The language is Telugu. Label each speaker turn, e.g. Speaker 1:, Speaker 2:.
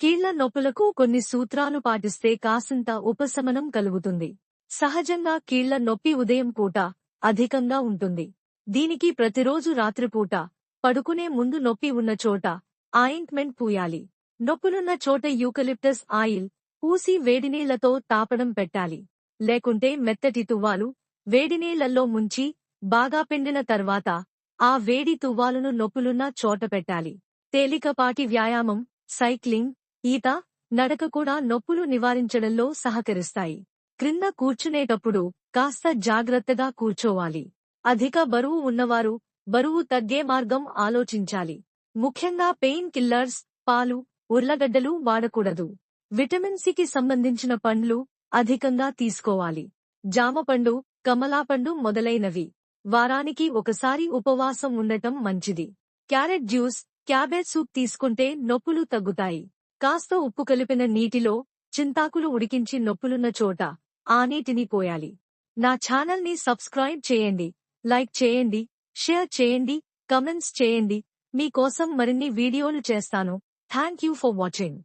Speaker 1: కీళ్ళ నొప్పులకు కొన్ని సూత్రాలు పాటిస్తే కాసింత ఉపశమనం కలుగుతుంది. సహజంగా కీళ్ళ నొప్పి ఉదయం పూట అధికంగా ఉంటుంది. దీనికి ప్రతిరోజు రాత్రిపూట పడుకునే ముందు నొప్పి ఉన్న చోట ఆయింట్మెంట్ పూయాలి. నొప్పులున్న చోట యూకలిప్టస్ ఆయిల్ పూసి వేడినీళ్ళతో తాపడం పెట్టాలి. లేకుంటే మెత్తటి తువ్వాలు వేడినీళ్ళలో ముంచి బాగా పిండిన తర్వాత ఆ వేడి తువ్వాలును నొప్పులున్న చోట పెట్టాలి. తేలికపాటి వ్యాయామం సైక్లింగ్ ఈత నడక కూడా నొప్పులు నివారించడంలో సహకరిస్తాయి. క్రింద కూర్చునేటప్పుడు కాస్త జాగ్రత్తగా కూర్చోవాలి. అధిక బరువు ఉన్నవారు బరువు తగ్గే మార్గం ఆలోచించాలి. ముఖ్యంగా పెయిన్ కిల్లర్స్ పాలు ఉర్లగడ్డలు వాడకూడదు. విటమిన్ సికి సంబంధించిన పండ్లు అధికంగా తీసుకోవాలి. జామపండు కమలాపండు మొదలైనవి. వారానికి ఒకసారి ఉపవాసం ఉండటం మంచిది. క్యారెట్ జ్యూస్ క్యాబేజ్ సూప్ తీసుకుంటే నొప్పులు తగ్గుతాయి. కాస్త ఉప్పు కలిపిన నీటిలో చింతాకులు ఉడికించి నొప్పులున్న చోట ఆ నీటిని పోయాలి. నా ఛానల్ని సబ్స్క్రైబ్ చేయండి లైక్ చేయండి షేర్ చేయండి కమెంట్స్ చేయండి. మీకోసం మరిన్ని వీడియోలు చేస్తాను. Thank you for watching.